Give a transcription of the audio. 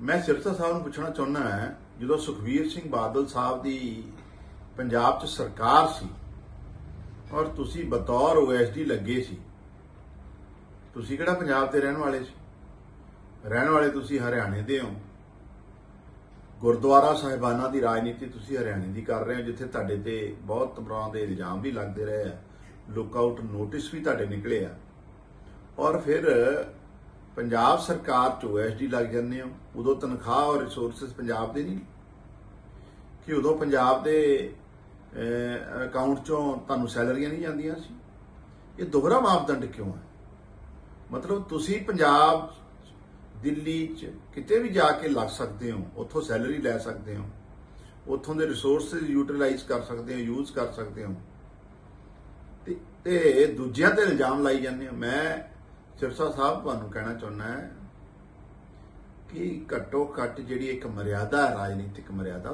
ਮੈਂ ਸਿਰਸਾ ਸਾਹਿਬ ਨੂੰ ਪੁੱਛਣਾ ਚਾਹੁੰਦਾ ਹਾਂ, ਜਦੋਂ ਸੁਖਵੀਰ ਸਿੰਘ ਬਾਦਲ ਸਾਹਿਬ ਦੀ ਪੰਜਾਬ 'ਚ ਸਰਕਾਰ ਸੀ ਔਰ ਤੁਸੀਂ ਬਤੌਰ ਓਐਸਡੀ ਲੱਗੇ ਸੀ, ਤੁਸੀਂ ਕਿਹੜਾ ਪੰਜਾਬ ਦੇ ਰਹਿਣ ਵਾਲੇ ਸੀ? ਰਹਿਣ ਵਾਲੇ ਤੁਸੀਂ ਹਰਿਆਣੇ ਦੇ ਹੋ। ਗੁਰਦੁਆਰਾ ਸਾਹਿਬਾਨਾਂ ਦੀ ਰਾਜਨੀਤੀ ਤੁਸੀਂ ਹਰਿਆਣੇ ਦੀ ਕਰ ਰਹੇ ਹੋ, ਜਿੱਥੇ ਤੁਹਾਡੇ ਤੇ ਬਹੁਤ ਤਰ੍ਹਾਂ ਦੇ ਇਲਜ਼ਾਮ ਵੀ ਲੱਗਦੇ ਰਹੇ ਆ। ਲੁੱਕ ਆਊਟ ਨੋਟਿਸ ਵੀ ਤੁਹਾਡੇ ਨਿਕਲੇ ਆ। ਔਰ ਫਿਰ ਪੰਜਾਬ ਸਰਕਾਰ ਚ ਓਐਸਡੀ ਲੱਗ ਜਾਂਦੇ ਹੋ ਉਦੋਂ ਤਨਖਾਹ ਔਰ ਰਿਸੋਰਸਸ ਪੰਜਾਬ ਦੇ ਨਹੀਂ। ਕਿ ਉਦੋਂ ਪੰਜਾਬ ਦੇ ਅਕਾਊਂਟ ਚੋਂ ਤੁਹਾਨੂੰ ਸੈਲਰੀਆਂ ਨਹੀਂ ਜਾਂਦੀਆਂ ਸੀ। ਇਹ ਦੋਹਰਾ ਮਾਪਦੰਡ ਕਿਉਂ ਹੈ? ਮਤਲਬ ਤੁਸੀਂ ਪੰਜਾਬ, ਦਿੱਲੀ ਚ ਕਿਤੇ ਵੀ ਜਾ ਕੇ ਲੱਗ ਸਕਦੇ ਹੋ, ਉੱਥੋਂ ਸੈਲਰੀ ਲੈ ਸਕਦੇ ਹੋ, ਉੱਥੋਂ ਦੇ ਰਿਸੋਰਸਸ ਯੂਟਿਲਾਈਜ਼ ਕਰ ਸਕਦੇ ਹੋ ਯੂਜ਼ ਕਰ ਸਕਦੇ ਹੋ। ਤੇ ਤੇ ਦੂਜਿਆਂ ਤੇ ਇਲਜ਼ਾਮ ਲਾਈ ਜਾਂਦੇ ਹੋ। ਮੈਂ ਸਿਰਸਾ ਸਾਹਿਬ, ਤੁਹਾਨੂੰ ਕਹਿਣਾ ਚਾਹੁੰਦਾ ਹੈ ਕਿ ਘੱਟੋ ਘੱਟ ਜਿਹੜੀ ਇੱਕ ਮਰਿਆਦਾ ਹੈ, ਰਾਜਨੀਤਿਕ ਮਰਿਆਦਾ